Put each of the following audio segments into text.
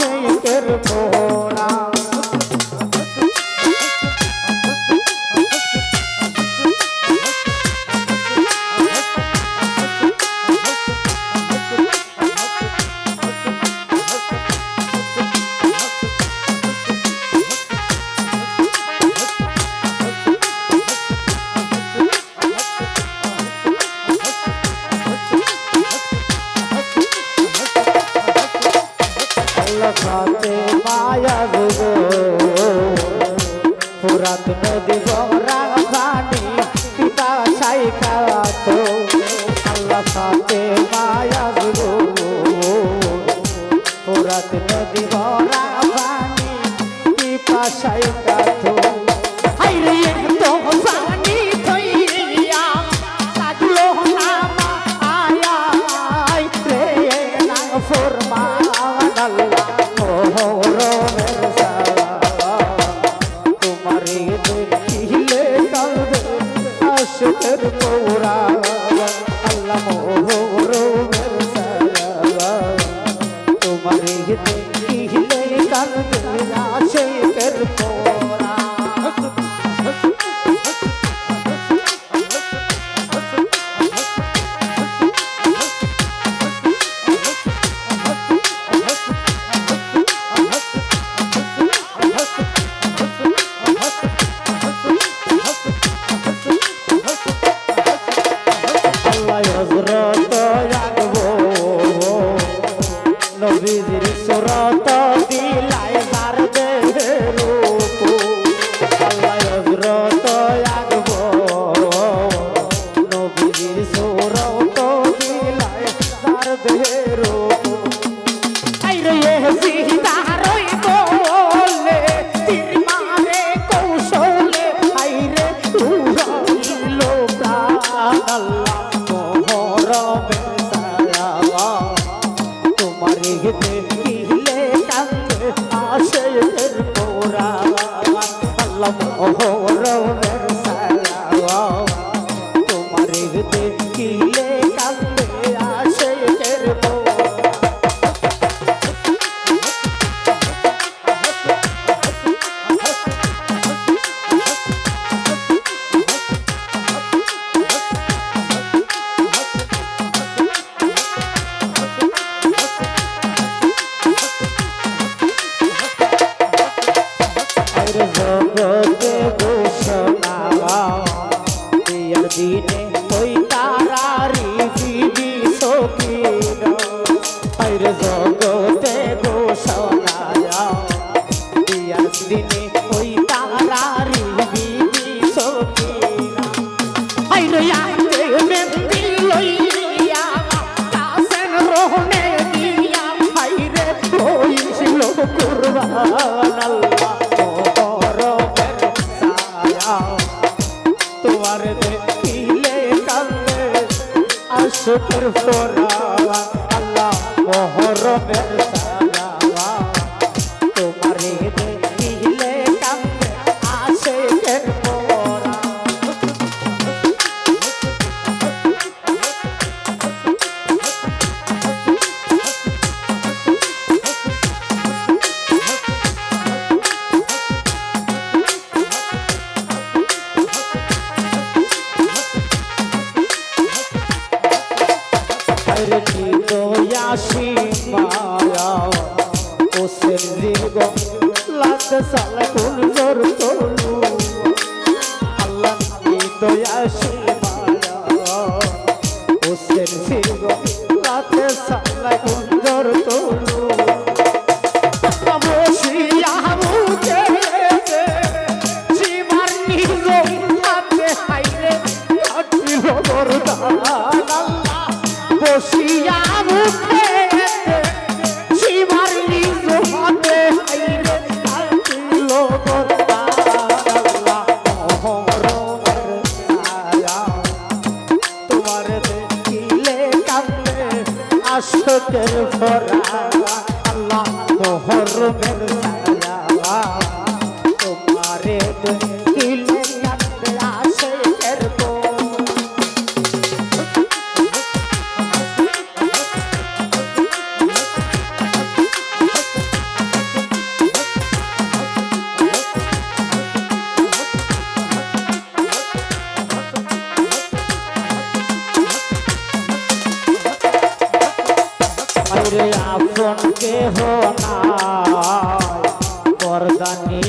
say তোমারে দেখিলে কাঁদে আশের পৌরা নবীজির সুরাতা দিয়ে super story. Hashem. গানে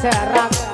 será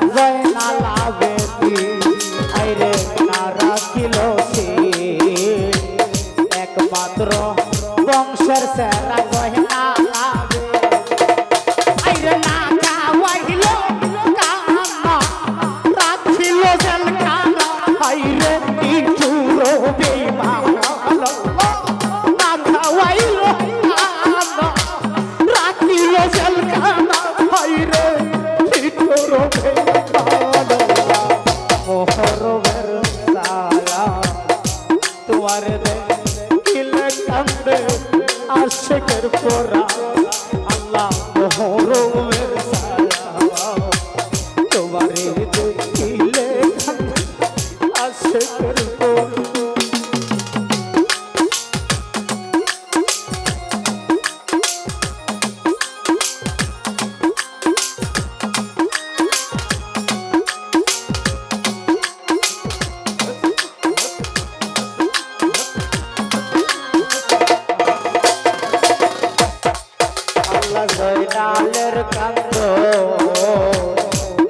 জয়নালের কান্দ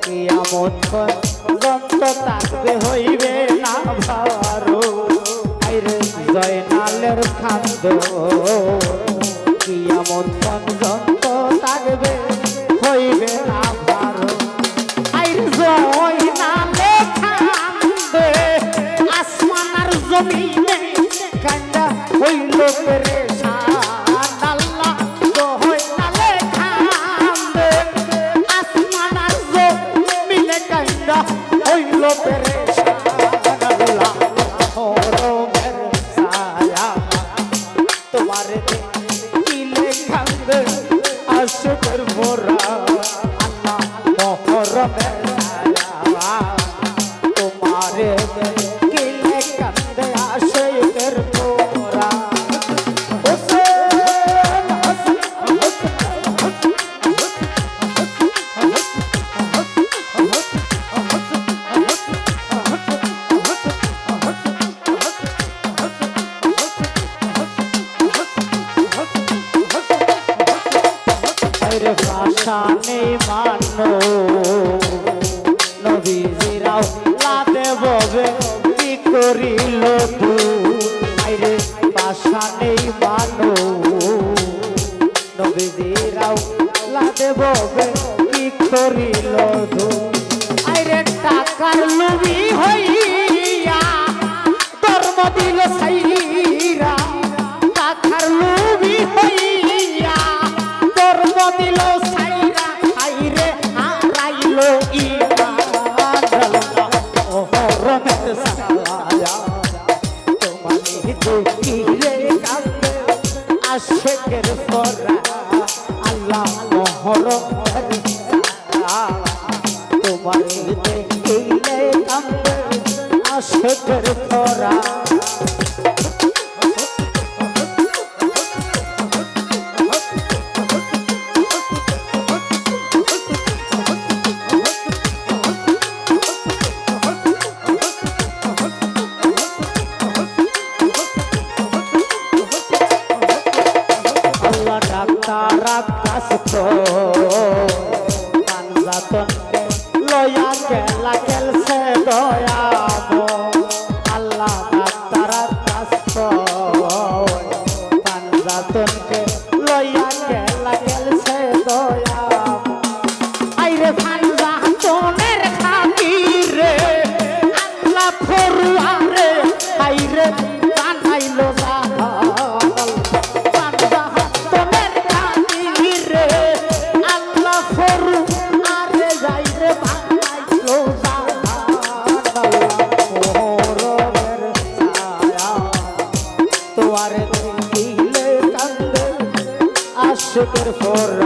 কিয়ামত গন্ধ থাকবে হইবে না ভারো আইরে জয়নালের কান্দ কিয়ামত গন্ধ থাকবে হইবে না ভারো আইরে জয়নালে কান্দে আসমান আর জমিনে কান্দা হইল পেরে মোরা হইল আইরে টাকার লুবি হইয়া ধর্ম দিল সাইরা। টাকার লুবি হইয়া ধর্ম দিল সাইরা। আইরে হারাইল ইয়া অহরমেত সালায়া তোমাকে দেখিলে কান্দে আশেকের সরা আল্লাহ মহরম Super Forró